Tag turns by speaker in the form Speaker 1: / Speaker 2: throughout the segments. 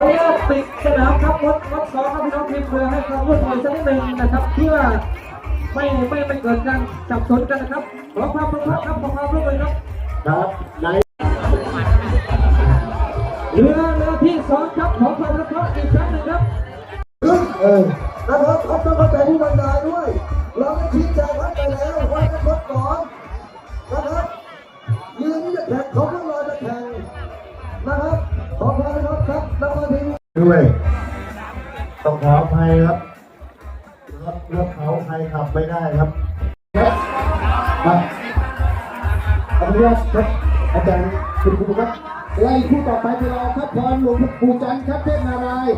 Speaker 1: ขออนุญาตปิดสนามครับงดงดซ้อมครับพี่น้องทีมเรือให้ความร่วมมือสักนิดหนึ่งนะครับ เพื่อไม่ไม่ไม่เกิดการจับสนกันนะครับขอความร่วมมือครับขอความร่วมมือครับ
Speaker 2: ครับใน
Speaker 1: เรือเรือที่สองครับขอความ ด้
Speaker 2: วยต้องขออภัยครับรถรถเขาใครขับไม่ได้ครับครับครับขออนุญาตครับอาจารย์คุณครูครับไล่คู่ต่อไปที่เราครับพรหลวงปู่จันทร์ครับเทพนาราย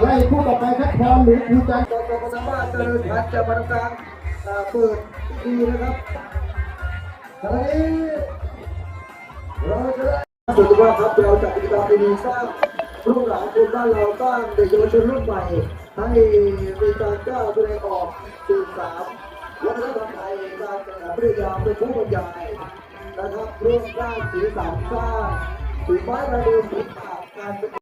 Speaker 2: ไล่คู่ต่อไปครับพรหรือภูจันทร์กรมสามารถเจริญพัฒน์จะมาทำการเปิดดีนะครับขณะนี้เราจะได้สุดว่าครับเราจัดกิจกรรมดีๆสร้าง รุ่งหลานคนบ้านเราบ้างเด็กเยาวชนรุ่นใหม่ให้มีการก้าวแสดงออกสื่อสารวัฒนธรรมไทยการแสดงพฤติกรรมเป็นผู้บรรยายนะครับร่วมสร้างสีสันสร้างสีไม้ลายมือสีปากการ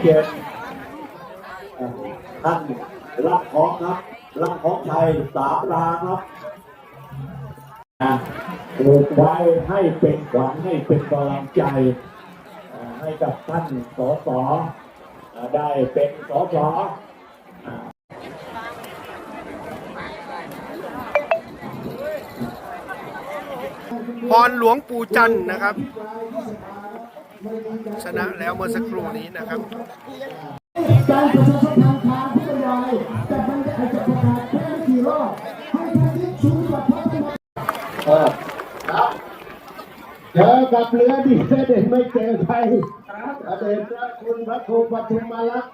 Speaker 2: เชิท่านรับของครับรับของไทยสามลาครับอะปลูกไว้ให้เป็นขวัญให้เป็นกำลังใจ ให้กับท่านสสได้เป็นสส
Speaker 3: พรหลวงปู่จันนะครับ ชนะแล้วเมื่อสักครู่นี้นะครับ
Speaker 2: การประชาสัมพันธ์ทางผู้บรรยายจะบรรยายจะประกาศแค่ไม่กี่รอบให้ท่านที่ชูกับพระธรรมเออครับเจอกับเรือดีเด่นไม่เจอใครอเดชพระคุณพระครูปทุมมาลักษ์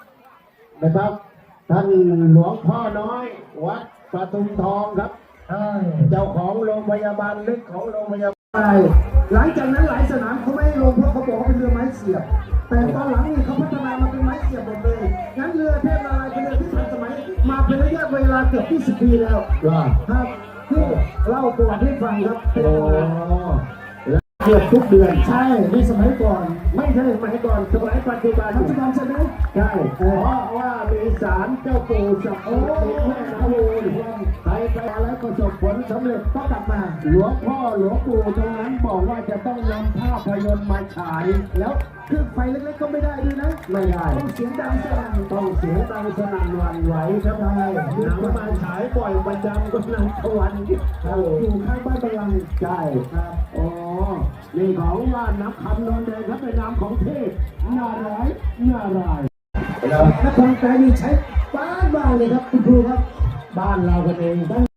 Speaker 2: นะครับ ท่านหลวงพ่อน้อย วัดปทุมทองครับเจ้าของโรงพยาบาลเล็กของโรงพยาบาล
Speaker 4: ใช่หลังจากนั้นหลายสนามเขาไม่ให้ลงเพราะเขาบอกว่า เป็นเรือไม้เสียบ แต่ตอนหลังนี่เขาพัฒนามาเป็นไม้เสียบหมดเลย งั้นเรือเทพนารายณ์เป็นเรือที่ทันสมัย มาเป็นระยะเวลาเกือบ20 ปีแล้ว
Speaker 2: ว่า
Speaker 4: ครับที่เล่าประวัติให้ฟังครับเป็น
Speaker 2: โอ้
Speaker 4: ประวัติ
Speaker 2: แล้วเกือบทุกเดือน
Speaker 4: ใช่ในสมัยก่อน
Speaker 2: ไม่ใช่สมัยก่อนสมัยปัจจุบัน
Speaker 4: ปัจจุบันใช่ไหม
Speaker 2: ใช่เพราะว่ามีศาลเจ้าปู่สักดิ์สิทธิ์แม่นาโวนใคร ไปแล้วประสบผลสำเร็จก็กลับมา หลวงพ่อหลวงปู่ตรงนั้นบอกว่าจะต้องนำภาพยนตร์มาฉาย
Speaker 4: แล้วเครื่องไฟเล็กๆก็ไม่ได้ด้วยนะ
Speaker 2: ไม่ได้
Speaker 4: ต้องเสียงดังสนั่น
Speaker 2: ต้องเสียงดังสนั่นหวั่นไหวครับใช่หนังมาฉายบ่อยประจำก็นำทวันโอ้
Speaker 4: อยู่ข้างบ้านบางลัง
Speaker 2: ใช่ครับอ๋อนี่ของว่านับคำนนท์เลยครับเป็นนามของเทพนาร้ายนาลายณ์
Speaker 4: นครไกลนี่ใช้บ้านบ้านเลยครับคุณครูครับ
Speaker 2: บ้านเรากันเอง